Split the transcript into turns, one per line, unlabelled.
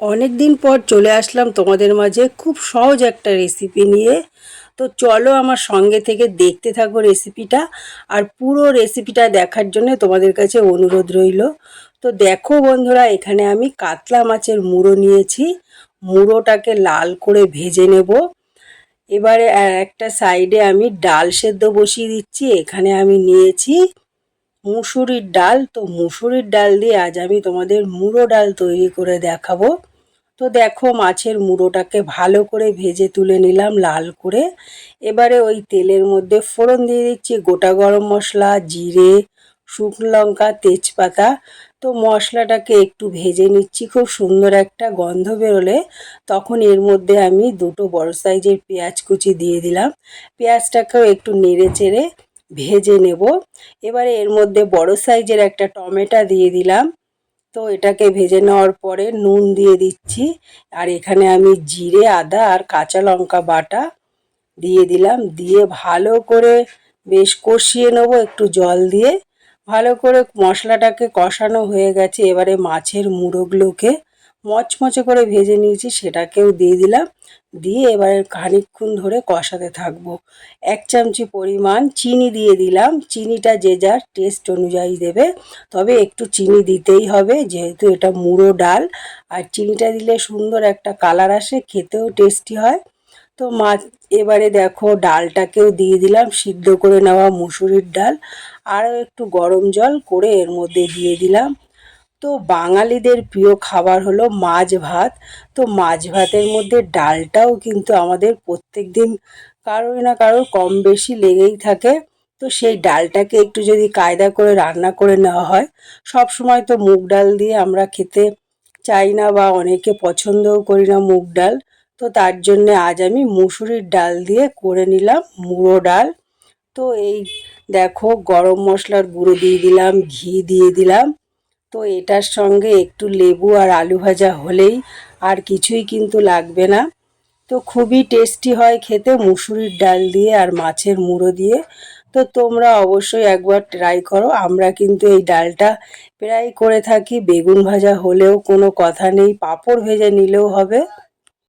অনেক দিন পর চলে আসলাম তোমাদের মাঝে খুব সহজ একটা রেসিপি নিয়ে। তো চলো আমার সঙ্গে থেকে দেখতে থাকো রেসিপিটা আর পুরো রেসিপিটা দেখার জন্য তোমাদের কাছে অনুরোধ রইল। তো দেখো বন্ধুরা, এখানে আমি কাতলা মাছের মুড়ো নিয়েছি। মুড়োটাকে লাল করে ভেজে নেব। এবারে একটা সাইডে আমি ডাল সেদ্ধ বসিয়ে দিচ্ছি। এখানে আমি নিয়েছি মুসুরির ডাল, তো মুসুরির ডাল দিয়ে আজ আমি তোমাদের মুড়ো ডাল তৈরি করে দেখাবো। তো দেখো মাছের মুড়োটাকে ভালো করে ভেজে তুলে নিলাম লাল করে। এবারে ওই তেলের মধ্যে ফোড়ন দিয়ে দিচ্ছি গোটা গরম মশলা, জিরে, শুকনো লঙ্কা, তেজপাতা। তো মশলাটাকে একটু ভেজে নিচ্ছি, খুব সুন্দর একটা গন্ধ বেরোলে। তখন এর মধ্যে আমি দুটো বড় সাইজের পেঁয়াজ কুচি দিয়ে দিলাম। পেঁয়াজটাকেও একটু নেড়ে চেড়ে ভেজে নেব। এবারে এর মধ্যে বড় সাইজের একটা টমেটো দিয়ে দিলাম। তো এটাকে ভেজে নেওয়ার পরে নুন দিয়ে দিচ্ছি। আর এখানে আমি জিরে, আদা আর কাঁচা লঙ্কা বাটা দিয়ে দিলাম। দিয়ে ভালো করে বেশ কষিয়ে নেব একটু জল দিয়ে। ভালো করে মশলাটাকে কষানো হয়ে গেছে। এবারে মাছের মুড়োগুলোকে মচমচে করে ভেজে নিয়েছি, সেটাকেও দিয়ে দিলাম। দিয়ে এবারে খানিকক্ষণ ধরে কষাতে থাকব। এক চামচি পরিমাণ চিনি দিয়ে দিলাম। চিনিটা যে যার টেস্ট অনুযায়ী দেবে। তবে একটু চিনি দিতেই হবে, যেহেতু এটা মুড়ো ডাল। আর চিনিটা দিলে সুন্দর একটা কালার আসে, খেতেও টেস্টি হয়। তো মাছ এবারে দেখো ডালটাকেও দিয়ে দিলাম, সিদ্ধ করে নেওয়া মুসুরির ডাল। আরও একটু গরম জল করে এর মধ্যে দিয়ে দিলাম। তো বাঙালিদের প্রিয় খাবার হলো মাছ ভাত। তো মাছ ভাতের মধ্যে ডালটাও কিন্তু আমাদের প্রত্যেক দিন কারোর না কারোর কম বেশি লেগেই থাকে। তো সেই ডালটাকে একটু যদি কায়দা করে রান্না করে নেওয়া হয়, সব সময় তো মুগ ডাল দিয়ে আমরা খেতে চাই না বা অনেকে পছন্দও করি না মুগ ডাল। তো তার জন্যে আজ আমি মুসুরির ডাল দিয়ে করে নিলাম মুড়ো ডাল। তো এই দেখো গরম মশলার গুঁড়ো দিয়ে দিলাম, ঘি দিয়ে দিলাম। তো এটার সঙ্গে একটু লেবু আর আলু ভাজা হলেই আর কিছুই কিন্তু লাগবে না। তো খুবই টেস্টি হয় খেতে, মুসুরির ডাল দিয়ে আর মাছের মুড়ো দিয়ে। তো তোমরা অবশ্যই একবার ট্রাই করো। আমরা কিন্তু এই ডালটা প্রায় করে থাকি, বেগুন ভাজা হলেও কোনো কথা নেই, পাঁপড় ভেজে নিলেও হবে।